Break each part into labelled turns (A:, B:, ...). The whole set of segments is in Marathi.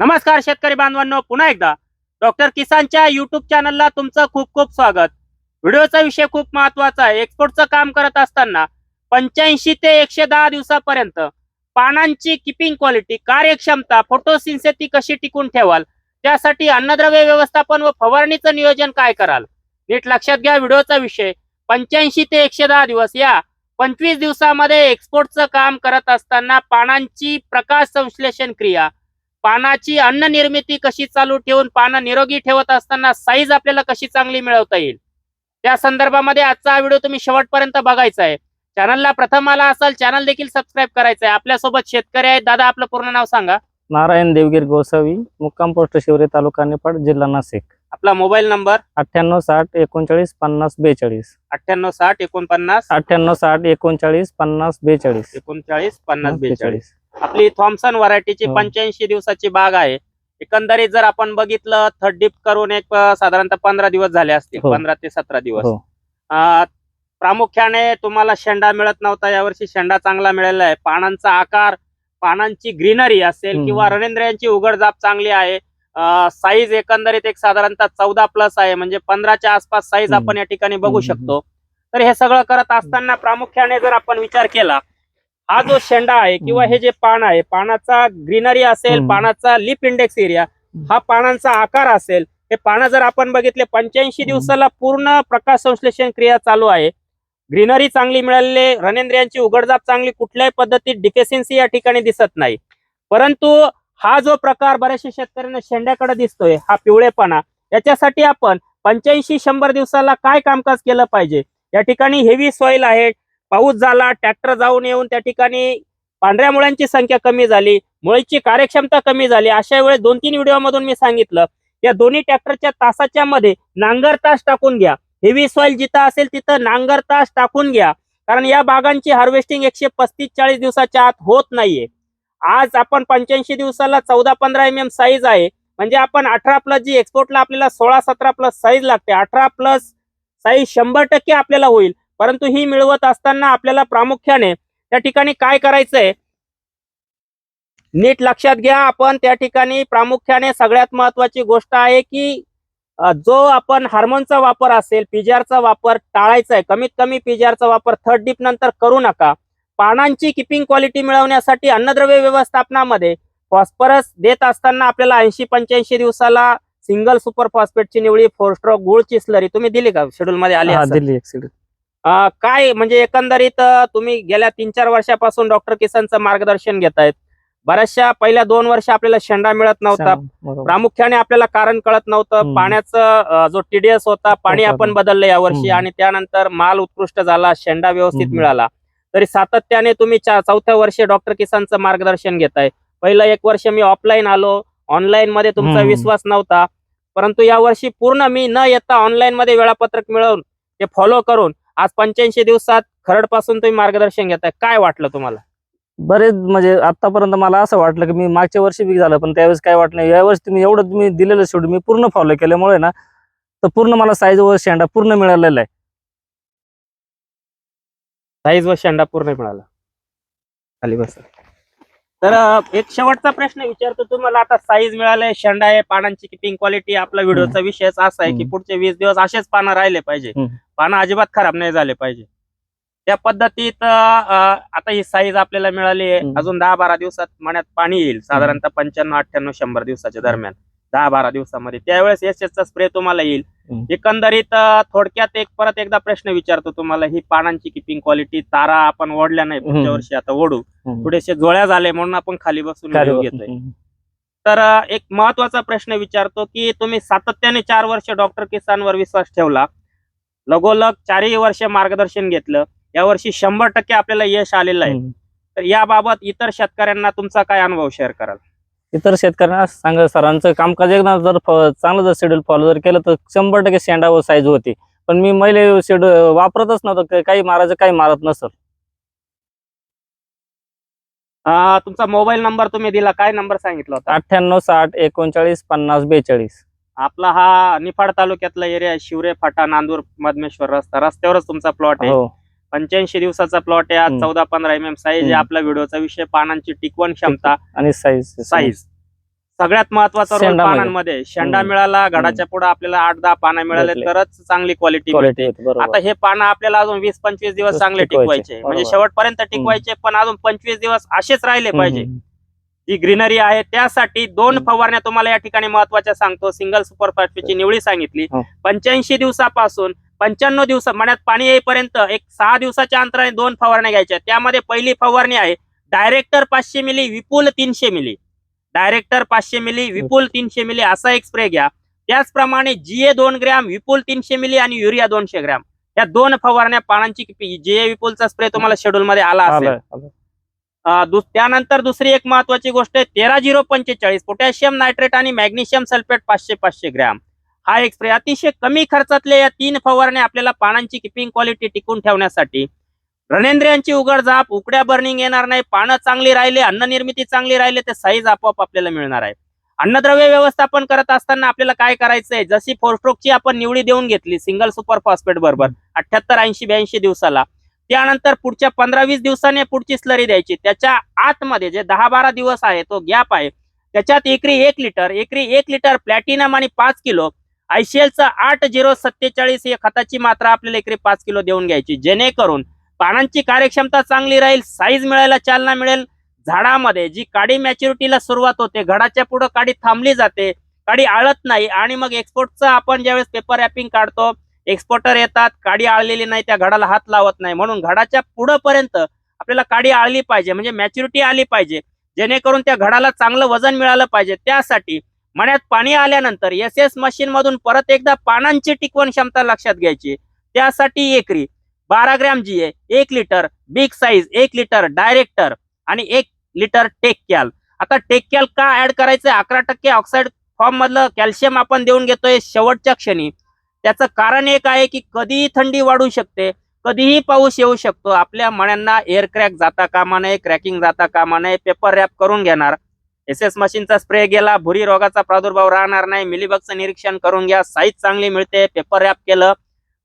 A: नमस्कार शेतकरी बांधवांनो पुन्हा एकदा. डॉक्टर किसानच्या युट्यूब चॅनलला तुमचं खूप खूप स्वागत. व्हिडिओचा विषय खूप महत्त्वाचा आहे. एक्सपोर्टचं काम करत असताना पंच्याऐंशी ते एकशे दहा दिवसापर्यंत पानांची किपिंग क्वालिटी कार्यक्षमता फोटोसिन्सेटी कशी टिकून ठेवाल? त्यासाठी अन्नद्रव्य व्यवस्थापन व फवारणीचं नियोजन काय कराल? नीट लक्षात घ्या व्हिडिओचा विषय. पंच्याऐंशी ते एकशे दहा दिवस. या पंचवीस दिवसामध्ये एक्सपोर्टचं काम करत असताना पानांची प्रकाश संश्लेषण क्रिया पानाची अन्न निर्मिती कशी चालू ठेवून पानं निरोगी ठेवत असताना साईज आपल्याला कशी चांगली मिळवता येईल? त्या संदर्भामध्ये आजचा हा व्हिडिओ तुम्ही शेवटपर्यंत बघायचा आहे. चॅनलला प्रथम आला असाल चॅनल देखील सबस्क्राईब करायचं आहे आपल्यासोबत शेतकरी आहेत. दादा आपलं पूर्ण नाव सांगा.
B: नारायण देवगीर गोसावी मुक्काम पोस्ट शिवरे तालुका निपाड जिल्हा नाशिक.
A: आपला मोबाईल नंबर?
B: अठ्ठ्याण्णव साठ एकोणचाळीस पन्नास बेचाळीस.
A: अठ्ठ्याण्णव साठ एकोणपन्नास?
B: अठ्ठ्याण्णव साठ एकोणचाळीस पन्नास बेचाळीस.
A: एकोणचाळीस पन्नास बेचाळीस. आपली थॉम्सन व्हरायटीची
B: हो.
A: पंच्याऐंशी दिवसाची बाग आहे एकंदरीत जर आपण बघितलं थर्ड डिप करून एक साधारणतः पंधरा दिवस झाले असतील
B: हो.
A: पंधरा ते सतरा दिवस
B: हो
A: प्रामुख्याने तुम्हाला शेंडा मिळत नव्हता यावर्षी शेंडा चांगला मिळालेला आहे पानांचा आकार पानांची ग्रीनरी असेल. किंवा रणेंद्रियांची उघडझाप चांगली आहे साईज एकंदरीत एक साधारणतः चौदा प्लस आहे म्हणजे पंधराच्या आसपास साईज. आपण या ठिकाणी बघू. शकतो तर हे सगळं करत असताना प्रामुख्याने जर आपण विचार केला हा जो शेंडा आहे किंवा. हे जे पान आहे पानाचा ग्रीनरी असेल. पानाचा लिप इंडेक्स एरिया हा पानांचा आकार असेल हे पानं जर आपण बघितले पंच्याऐंशी. दिवसाला पूर्ण प्रकाश संश्लेषण क्रिया चालू आहे ग्रीनरी चांगली मिळालेली रणेंद्रियांची उघडझाप चांगली कुठल्याही पद्धतीत डिकेसेन्सी या ठिकाणी दिसत नाही परंतु हा जो प्रकार बऱ्याचशा शेतकऱ्यांना शेंड्याकडे दिसतोय हा पिवळेपणा याच्यासाठी आपण पंच्याऐंशी शंभर दिवसाला काय कामकाज केलं पाहिजे या ठिकाणी हेवी सॉइल आहे पाऊस झाला ट्रॅक्टर जाऊन येऊन त्या ठिकाणी पांढऱ्या मुळ्यांची संख्या कमी झाली मुळीची कार्यक्षमता कमी झाली. अशा वेळेस दोन तीन व्हिडिओमधून मी सांगितलं या दोन्ही ट्रॅक्टरच्या तासाच्या मध्ये नांगर तास टाकून घ्या. हेवी सॉइल जिथं असेल तिथं नांगर तास टाकून घ्या. कारण या बागांची हार्वेस्टिंग एकशे पस्तीस चाळीस दिवसाच्या आत होत नाहीये. आज आपण पंच्याऐंशी दिवसाला चौदा पंधरा एम एम साईज आहे. म्हणजे आपण अठरा प्लस जी एक्सपोर्टला आपल्याला सोळा सतरा प्लस साईज लागते. अठरा प्लस साईज शंभर टक्के आपल्याला होईल. परंतु ही मिळवत असताना आपल्याला प्रामुख्याने त्या ठिकाणी काय करायचंय? नीट लक्षात घ्या आपण त्या ठिकाणी प्रामुख्याने सगळ्यात महत्वाची गोष्ट आहे की जो आपण हार्मोनचा वापर असेल पीजीआरचा वापर टाळायचा आहे कमीत कमी पीजीआरचा वापर थर्ड डीप नंतर करू नका. पानांची किपिंग क्वालिटी मिळवण्यासाठी अन्नद्रव्य व्यवस्थापनामध्ये फॉस्फरस देत असताना आपल्याला ऐंशी पंच्याऐंशी दिवसाला सिंगल सुपर फॉस्फेटची निवडी फोर स्ट्रोक गुळची स्लरी तुम्ही दिली का? शेड्यूल मध्ये आली
B: हा
A: काय म्हणजे एकंदरीत तुम्ही गेल्या तीन चार वर्षापासून डॉक्टर किसनचं मार्गदर्शन घेत आहेत बऱ्याचशा पहिल्या दोन वर्ष आपल्याला शेंडा मिळत नव्हता प्रामुख्याने आपल्याला कारण कळत नव्हतं. पाण्याचं जो टीडीएस होता पाणी. आपण बदललं यावर्षी. आणि त्यानंतर माल उत्कृष्ट झाला शेंडा व्यवस्थित. मिळाला तरी सातत्याने तुम्ही चौथ्या वर्षी डॉक्टर किसानचं मार्गदर्शन घेताय पहिलं एक वर्ष मी ऑफलाईन आलो ऑनलाईन मध्ये तुमचा. विश्वास नव्हता परंतु या वर्षी पूर्ण मी न येता ऑनलाईन मध्ये वेळापत्रक मिळवून ते फॉलो करून आज पंच्याऐंशी दिवसात खरडपासून तुम्ही मार्गदर्शन घेताय काय वाटलं तुम्हाला?
B: बरेच म्हणजे आतापर्यंत मला असं वाटलं की मी मागच्या वर्षी बी झालं पण त्यावेळेस काय वाटलं नाही. यावेळेस तुम्ही एवढं तुम्ही दिलेलं शेवटी मी पूर्ण फॉलो केल्यामुळे ना तर पूर्ण मला साईज वर शेंडा पूर्ण मिळालेला आहे.
A: साईज व शेंडा पूर्ण मिळाला. खाली बस. तर अ, एक शेवटचा प्रश्न विचारतो तुम्हाला. आता साईज मिळाले शेंडा आहे पानांची किपिंग क्वालिटी आपला व्हिडिओचा विषयच असा आहे की
B: हम्म.
A: पुढचे वीस दिवस असेच पानं राहिले पाहिजे.
B: हम्म.
A: पानं अजिबात खराब नाही झाले पाहिजे त्या पद्धतीत आता ही साईज आपल्याला मिळाली आहे. अजून दहा बारा दिवसात मण्यात पाणी येईल साधारणतः पंच्याण्णव अठ्ठ्याण्णव शंभर दिवसाच्या दरम्यान दहा बारा दिवसामध्ये त्यावेळेस एस चा स्प्रे तुम्हाला येईल. एकंदरीत थोडक्यात एक परत एकदा प्रश्न विचारतो तुम्हाला ही पानांची किपिंग क्वालिटी तारा आपण ओढल्या नाही पुढच्या. वर्षी आता ओढू. थोडेसे जोळ्या झाले म्हणून आपण खाली बसून. घेतोय. तर एक महत्त्वाचा प्रश्न विचारतो की तुम्ही सातत्याने चार वर्ष डॉक्टर किसानवर विश्वास ठेवला लगोलग चारही वर्ष मार्गदर्शन घेतलं. यावर्षी शंभर टक्के आपल्याला यश आलेलं आहे. तर याबाबत इतर शेतकऱ्यांना तुमचा काय अनुभव शेअर कराल?
B: इतर शेतकऱ्यांना सांगा सरांचं कामकाज एकदा जर चांगलं जर शेड्यूल फॉलो जर केलं तर शंभर टक्के शेंडा व साईज होती. पण मी महिले शेड्यूल वापरतच नव्हतं काही मारायचं काही मारत नसत
A: अ, तुमचा मोबाईल नंबर तुम्ही दिला काय नंबर सांगितला होता?
B: अठ्ठ्याण्णव साठ एकोणचाळीस पन्नास बेचाळीस.
A: आपला हा निफाड तालुक्यातला एरिया आहे शिवरे फाटा नांदूर मधमेश्वर रस्ता रस्त्यावरच तुमचा प्लॉट आहे
B: हो
A: पंच्याऐंशी दिवसाचा प्लॉट आहे आज. चौदा पंधरा एम एम साईज. आपला व्हिडिओचा विषय पानांची टिकवण क्षमता
B: आणि साईज
A: साईज सगळ्यात महत्त्वाचा रोल. पानांमध्ये शेंडा. मिळाला घडाच्या पुढे आपल्याला आठ दहा पानं मिळाले. तरच चांगली क्वालिटी आता हे पानं आपल्याला अजून वीस पंचवीस दिवस चांगले
B: टिकवायचे.
A: म्हणजे. शेवटपर्यंत टिकवायचे पण अजून पंचवीस दिवस असेच राहिले पाहिजे. जी ग्रीनरी आहे त्यासाठी दोन. फवारण्या तुम्हाला या ठिकाणी महत्त्वाच्या सांगतो. सिंगल सुपर फॉस्फेटची निवडी सांगितली.
B: हो.
A: पंच्याऐंशी दिवसापासून पंच्याण्णव दिवस मण्यात पाणी येईपर्यंत एक सहा दिवसाच्या अंतराने दोन फवारण्या घ्यायच्या. त्यामध्ये पहिली फवारणी आहे डायरेक्टर पाचशे मिली विपुल तीनशे मिली. डायरेक्टर पाचशे मिली विपुल तीनशे मिली असा एक स्प्रे घ्या. त्याचप्रमाणे जीए दोन ग्रॅम विपुल तीनशे मिली आणि युरिया दोनशे ग्रॅम. या दोन फवारण्या पानांची जीए विपुलचा स्प्रे तुम्हाला शेड्यूल मध्ये आला असेल. त्यानंतर दुसरी एक महत्वाची गोष्ट आहे तेरा झिरो पंचेचाळीस पोटॅशियम नायट्रेट आणि मॅग्नेशियम सल्फेट पाचशे पाचशे ग्रॅम. हा एक स्प्रे अतिशय कमी खर्चातले या तीन फवारणे आपल्याला पानांची किपिंग क्वालिटी टिकून ठेवण्यासाठी. रणेंद्रियांची उघडझाप उकड्या बर्निंग येणार नाही पानं चांगली राहिले अन्न निर्मिती चांगली राहिले ते साईज आपोआप आपल्याला मिळणार आहे. अन्नद्रव्य व्यवस्थापन करत असताना आपल्याला काय करायचंय जशी फोरस्ट्रोकची आपण निवडी देऊन घेतली सिंगल सुपर फॉस्फेट बरोबर अठ्याहत्तर ऐंशी ब्याऐंशी दिवसाला त्यानंतर पुढच्या पंधरा वीस दिवसाने पुढची स्लरी द्यायची. त्याच्या आतमध्ये जे दहा बारा दिवस आहे तो गॅप आहे त्याच्यात एकरी एक लिटर एकरी एक लिटर प्लॅटिनम आणि पाच किलो आयसीएलचं आठ झिरो सत्तेचाळीस या खताची मात्रा आपल्याला एकरी पाच किलो देऊन घ्यायची. जेणेकरून पानांची कार्यक्षमता चांगली राहील साईज मिळायला चालना मिळेल. झाडामध्ये जी काडी मॅच्युरिटीला सुरुवात होते घडाच्या पुढे काडी थांबली जाते काडी आळत नाही आणि मग एक्सपोर्टचा आपण ज्यावेळेस पेपर रॅपिंग काढतो एक्सपोर्टर येतात काडी आळलेली नाही त्या घडाला हात लावत नाही. म्हणून घडाच्या पुढं पर्यंत आपल्याला काडी आळली पाहिजे म्हणजे मॅच्युरिटी आली पाहिजे. जेणेकरून त्या घडाला चांगलं वजन मिळालं पाहिजे. त्यासाठी मण्यात पाणी आल्यानंतर एस एस मशीन मधून परत एकदा पानांची टिकवण क्षमता लक्षात घ्यायची. त्यासाठी एकरी बारा ग्रॅम जी ए एक लिटर बिग साईज एक लिटर डायरेक्टर आणि एक लिटर टेक कॅल आता टेक कॅल का ऍड करायचं? अकरा टक्के ऑक्साईड फॉर्म मधलं कॅल्शियम आपण देऊन घेतोय शेवटच्या क्षणी. त्याचं कारण एक आहे की कधीही थंडी वाढू शकते कधीही पाऊस येऊ शकतो. आपल्या मण्यांना एअर क्रॅक जाता कामा नये क्रॅकिंग जाता कामा नये पेपर रॅप करून घेणार. एस एस मशीनचा स्प्रे गेला भुरी रोगाचा प्रादुर्भाव राहणार नाही. मिलीबगचं निरीक्षण करून घ्या साईज चांगली मिळते पेपर रॅप केलं.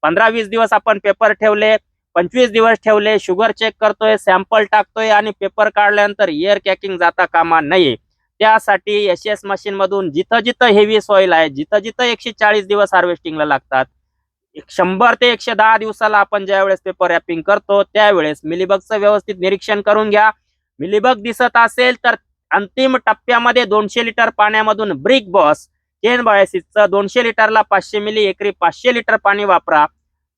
A: पंधरा वीस दिवस आपण पेपर ठेवले पंचवीस दिवस ठेवले शुगर चेक करतोय सॅम्पल टाकतोय आणि पेपर काढल्यानंतर एअर क्रॅकिंग जाता कामा नये. त्यासाठी एस एस मशीन मधून जिथं जिथं हेवी सॉइल आहे जिथं जिथं एकशे चाळीस दिवस हार्वेस्टिंगला लागतात एक शंभर ते एकशे दहा दिवसाला आपण ज्या वेळेस पेपर रॅपिंग करतो त्यावेळेस मिलीबगचं व्यवस्थित निरीक्षण करून घ्या. मिलीबग दिसत असेल तर अंतिम टप्प्यामध्ये दोनशे लिटर पाण्यामधून ब्रिक बॉस केन बायसिसचं दोनशे लिटरला पाचशे मिली एकरी पाचशे लिटर पाणी वापरा.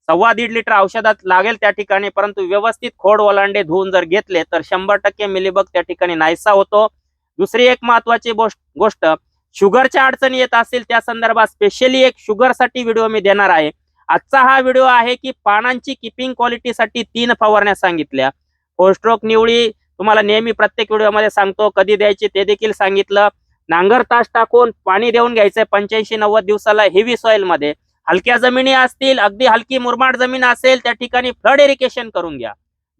A: सव्वा दीड लिटर औषधात लागेल त्या ठिकाणी परंतु व्यवस्थित खोड ओलांडे धुवून जर घेतले तर शंभर टक्के मिलीबग त्या ठिकाणी नाहीसा होतो. दुसरी एक महत्वाची गोष्ट शुगरच्या अडचणी येत असतील त्या संदर्भात स्पेशली एक शुगरसाठी व्हिडिओ मी देणार आहे. आजचा हा व्हिडिओ आहे की पानांची किपिंग क्वालिटीसाठी तीन फवारण्या सांगितल्या. फोरस्ट्रोक निवडी तुम्हाला नेहमी प्रत्येक व्हिडिओमध्ये सांगतो कधी द्यायची ते देखील सांगितलं. नांगर तास टाकून पाणी देऊन घ्यायचंय पंच्याऐंशी नव्वद दिवसाला हेवी सॉइलमध्ये. हलक्या जमिनी असतील अगदी हलकी मुरमाड जमीन असेल त्या ठिकाणी फ्लड इरिगेशन करून घ्या.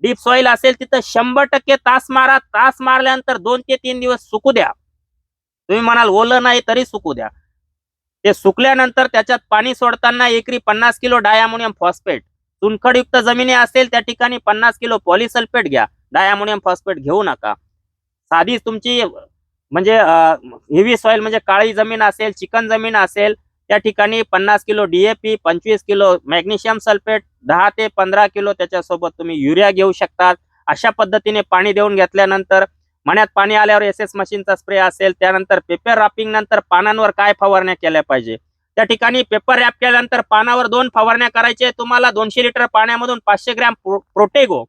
A: डीप सॉइल असेल तिथं शंभर टक्के तास मारा तास मारल्यानंतर दोन ते तीन दिवस सुकू द्या. तुम्ही म्हणाल ओलं नाही तरी सुकू द्या. ते सुकल्यानंतर त्याच्यात पाणी सोडताना एकरी पन्नास किलो डायमोनियम फॉस्फेट. चुनखडयुक्त जमिनी असेल त्या ठिकाणी पन्नास किलो पॉलिसल्फेट घ्या. डायमोनियम फॉस्फेट घेऊ नका. साधी तुमची म्हणजे हेवी सॉइल म्हणजे काळी जमीन असेल चिकन जमीन असेल त्या ठिकाणी पन्नास किलो डीएपी पंचवीस किलो मॅग्नेशियम सल्फेट दहा ते पंधरा किलो त्याच्यासोबत तुम्ही युरिया घेऊ शकतात. अशा पद्धतीने पाणी देऊन घेतल्यानंतर मण्यात पाणी आल्यावर एस एस मशीनचा स्प्रे असेल त्यानंतर पेपर रॅपिंग नंतर पानांवर काय फवारण्या केल्या पाहिजे? त्या ठिकाणी पेपर रॅप केल्यानंतर पानावर दोन फवारण्या करायचे. तुम्हाला दोनशे लिटर पाण्यामधून पाचशे ग्रॅम प्रो- प्रोटेगो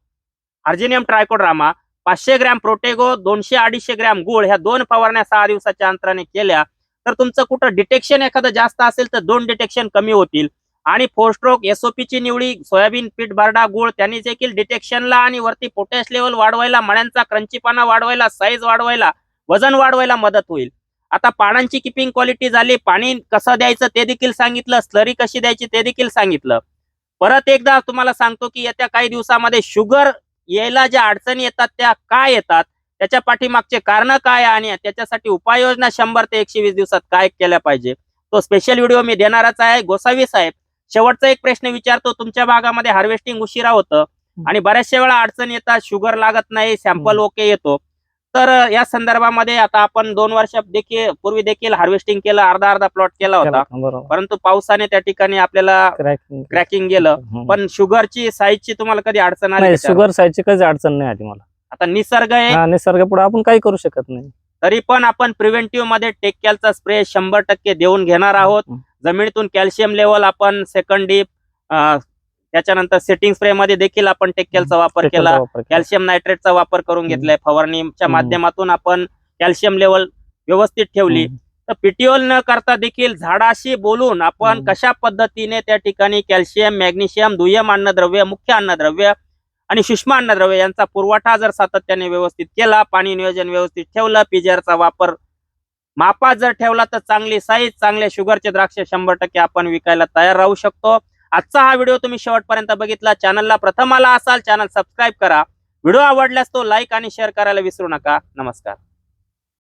A: अर्जिनियम ट्रायकोड्रामा पाचशे ग्रॅम प्रोटेगो दोनशे अडीचशे ग्रॅम गुळ ह्या दोन फवारण्या सहा दिवसाच्या अंतराने केल्या. तर तुमचं कुठं डिटेक्शन एखादं जास्त असेल तर दोन डिटेक्शन कमी होतील. आणि फोर स्ट्रोक एसओपी ची निवडी सोयाबीन पीठ बारडा गुळ त्यांनी देखील डिटेक्शनला आणि वरती पोटॅश लेवल वाढवायला मण्यांचा क्रंचीपणा वाढवायला साईज वाढवायला वजन वाढवायला मदत होईल. आता पानांची किपिंग क्वालिटी झाली पाणी कसं द्यायचं ते देखील सांगितलं स्लरी कशी द्यायची ते देखील सांगितलं. परत एकदा तुम्हाला सांगतो की येत्या काही दिवसामध्ये शुगर यायला ज्या अडचणी येतात त्या काय येतात? त्याच्या पाठीमागचे कारण काय आणि त्याच्यासाठी उपाययोजना शंभर ते एकशे वीस दिवसात काय केल्या पाहिजे? तो स्पेशल व्हिडिओ मी देणारच आहे. गोसावी साहेब शेवटचा एक प्रश्न विचारतो. तुमच्या भागामध्ये हार्वेस्टिंग उशिरा होतं आणि बऱ्याचशा वेळा अडचण येतात शुगर लागत नाही सॅम्पल ओके येतो. तर या संदर्भामध्ये आता आपण दोन वर्ष देखील पूर्वी देखील हार्वेस्टिंग केलं अर्धा अर्धा प्लॉट केला होता. परंतु पावसाने त्या ठिकाणी आपल्याला
B: क्रॅकिंग
A: गेलं. पण शुगरची साईजची तुम्हाला कधी अडचण आली?
B: शुगर साईजची काहीच अडचण नाही आली मला.
A: आता निसर्ग आहे
B: हा निसर्ग पुढे आपण काही करू शकत नाही
A: तरी पण आपण प्रिव्हेंटिव्हमध्ये टेक्कॅलचा स्प्रे शंभर टक्के देऊन घेणार आहोत जमिनीतून कॅल्शियम लेवल आपण सेकंड डीप त्याच्यानंतर सेटिंग स्प्रे मध्ये देखील आपण टेक्कॅलचा वापर केला. कॅल्शियम नायट्रेटचा वापर करून. घेतलाय फवारणीच्या. माध्यमातून आपण कॅल्शियम लेवल व्यवस्थित ठेवली. तर पिटिओल न करता देखील झाडाशी बोलून आपण. कशा पद्धतीने त्या ठिकाणी कॅल्शियम मॅग्नेशियम दुय्यम अन्नद्रव्य मुख्य अन्नद्रव्य आणि सूक्ष्म अन्नद्रव्य यांचा पुरवठा जर सातत्याने व्यवस्थित केला पाणी नियोजन व्यवस्थित ठेवलं पिजरचा वापर मापात जर ठेवला तर चांगली साईज चांगले शुगरचे द्राक्ष शंभर टक्के आपण विकायला तयार राहू शकतो. आजचा हा व्हिडिओ तुम्ही शेवटपर्यंत बघितला. चॅनलला प्रथम आला असाल चॅनल सबस्क्राईब करा. व्हिडिओ आवडल्यास तो लाईक आणि शेअर करायला विसरू नका. नमस्कार.